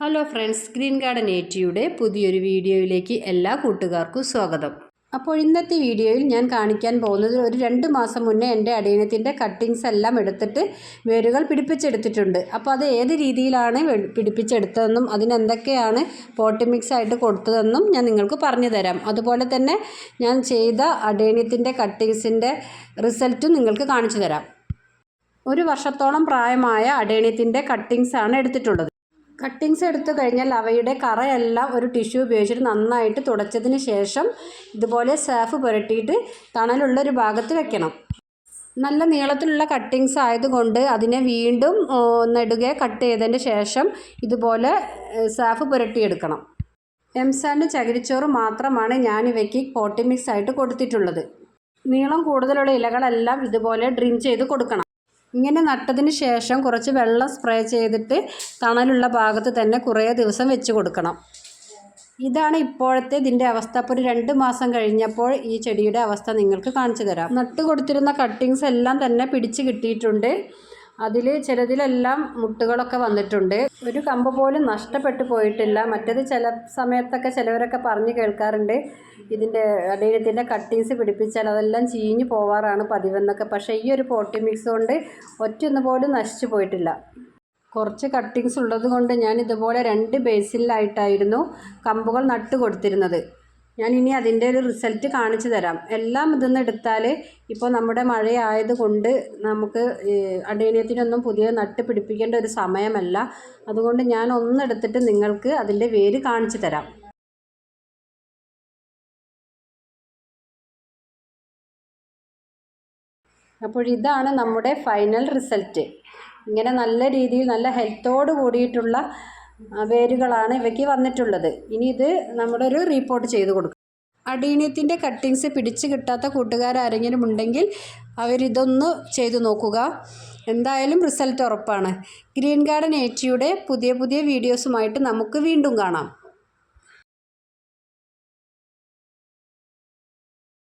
Hello friends green garden ഏറ്റിയുടെ പുതിയൊരു വീഡിയോയിലേക്ക് എല്ലാ കൂട്ടുകാർക്കും സ്വാഗതം. അപ്പോൾ ഇന്നത്തെ വീഡിയോയിൽ ഞാൻ കാണിക്കാൻ പോകുന്നത് ഒരു രണ്ട് മാസം മുന്നേ എന്റെ അടീനത്തിന്റെ കട്ടിങ്സ് എല്ലാം എടുത്തിട്ട് വേരുകൾ പിടിപ്പിച്ചെടുത്തിട്ടുണ്ട്. അപ്പോൾ അത് ഏത് രീതിയിലാണ് പിടിപ്പിച്ചെടുത്തതെന്നും അതിനെന്തൊക്കെയാണ് പോട്ടി മിക്സ് ആയിട്ട് കൊടുത്തതെന്നും ഞാൻ നിങ്ങൾക്ക് പറഞ്ഞു തരാം. അതുപോലെ തന്നെ ഞാൻ ചെയ്ത അടേണ്യത്തിന്റെ കട്ടിങ്സിന്റെ റിസൾട്ടും നിങ്ങൾക്ക് കാണിച്ചു തരാം. ഒരു വർഷത്തോളം പ്രായമായ അടേണ്യത്തിന്റെ കട്ടിങ്സാണ് എടുത്തിട്ടുള്ളത്. കട്ടിങ്സ് എടുത്തു കഴിഞ്ഞാൽ അവയുടെ കറയെല്ലാം ഒരു ടിഷ്യൂ ഉപയോഗിച്ചിട്ട് നന്നായിട്ട് തുടച്ചതിന് ശേഷം ഇതുപോലെ സാഫ് പുരട്ടിയിട്ട് തണലുള്ള ഒരു ഭാഗത്ത് വെക്കണം. നല്ല നീളത്തിലുള്ള കട്ടിങ്സ് ആയതുകൊണ്ട് അതിനെ വീണ്ടും നെടുകെ കട്ട് ചെയ്തതിന് ശേഷം ഇതുപോലെ സേഫ് സാഫ് എം സാൻഡ് ചകിരിച്ചോറ് മാത്രമാണ് ഞാൻ ഇവയ്ക്ക് പോട്ടി മിക്സ് ആയിട്ട് കൊടുത്തിട്ടുള്ളത്. നീളം കൂടുതലുള്ള ഇലകളെല്ലാം ഇതുപോലെ ഡ്രിം ചെയ്ത് കൊടുക്കണം. ഇങ്ങനെ നട്ടതിന് ശേഷം കുറച്ച് വെള്ളം സ്പ്രേ ചെയ്തിട്ട് തണലുള്ള ഭാഗത്ത് തന്നെ കുറേ ദിവസം വെച്ച് കൊടുക്കണം. ഇതാണ് ഇപ്പോഴത്തെ ഇതിന്റെ അവസ്ഥ. അപ്പോൾ ഒരു രണ്ട് മാസം കഴിഞ്ഞപ്പോൾ ഈ ചെടിയുടെ അവസ്ഥ നിങ്ങൾക്ക് കാണിച്ചു തരാം. നട്ട് കൊടുത്തിരുന്ന കട്ടിങ്സ് എല്ലാം തന്നെ പിടിച്ച് കിട്ടിയിട്ടുണ്ട്. അതിൽ ചിലതിലെല്ലാം മുട്ടുകളൊക്കെ വന്നിട്ടുണ്ട്. ഒരു കമ്പ് പോലും നഷ്ടപ്പെട്ടു പോയിട്ടില്ല. മറ്റത് ചില സമയത്തൊക്കെ ചിലവരൊക്കെ പറഞ്ഞു കേൾക്കാറുണ്ട്. ഇതിന്റെ അടീനത്തിന്റെ കട്ടിങ്സ് പിടിപ്പിച്ചാൽ അതെല്ലാം ചീഞ്ഞു പോവാറാണ് പതിവെന്നൊക്കെ. പക്ഷേ ഈ ഒരു പോട്ടി മിക്സ് കൊണ്ട് ഒറ്റൊന്നു പോലും നശിച്ചു പോയിട്ടില്ല. കുറച്ച് കട്ടിങ്സ് ഉള്ളത് കൊണ്ട് ഞാൻ ഇതുപോലെ രണ്ട് ബേസിലായിട്ടായിരുന്നു കമ്പുകൾ നട്ട് കൊടുത്തിരുന്നത് ഞാൻ ഇനി അതിന്റെ ഒരു റിസൾട്ട് കാണിച്ചു തരാം. എല്ലാം ഇതെന്ന് എടുത്താൽ ഇപ്പോൾ നമ്മുടെ മഴയായതുകൊണ്ട് നമുക്ക് അടേനിയത്തിനൊന്നും പുതിയ നട്ട് പിടിപ്പിക്കേണ്ട ഒരു സമയമല്ല. അതുകൊണ്ട് ഞാൻ ഒന്നെടുത്തിട്ട് നിങ്ങൾക്ക് അതിന്റെ വേര് കാണിച്ചു തരാം. അപ്പോൾ ഇതാണ് നമ്മുടെ ഫൈനൽ റിസൾട്ട്. ഇങ്ങനെ നല്ല രീതിയിൽ നല്ല ഹെൽത്തോട് കൂടിയിട്ടുള്ള വേരുകളാണ് ഇവയ്ക്ക് വന്നിട്ടുള്ളത്. ഇനി ഇത് നമ്മളൊരു റിപ്പോർട്ട് ചെയ്ത് കൊടുക്കും. അടീനിയത്തിന്റെ കട്ടിങ്സ് പിടിച്ച് കിട്ടാത്ത കൂട്ടുകാരാരെങ്കിലും ഉണ്ടെങ്കിൽ അവരിതൊന്ന് ചെയ്തു നോക്കുക. എന്തായാലും റിസൾട്ട് ഉറപ്പാണ്. ഗ്രീൻ ഗാർഡൻ ഏറ്റിയുടെ പുതിയ പുതിയ വീഡിയോസുമായിട്ട് നമുക്ക് വീണ്ടും കാണാം.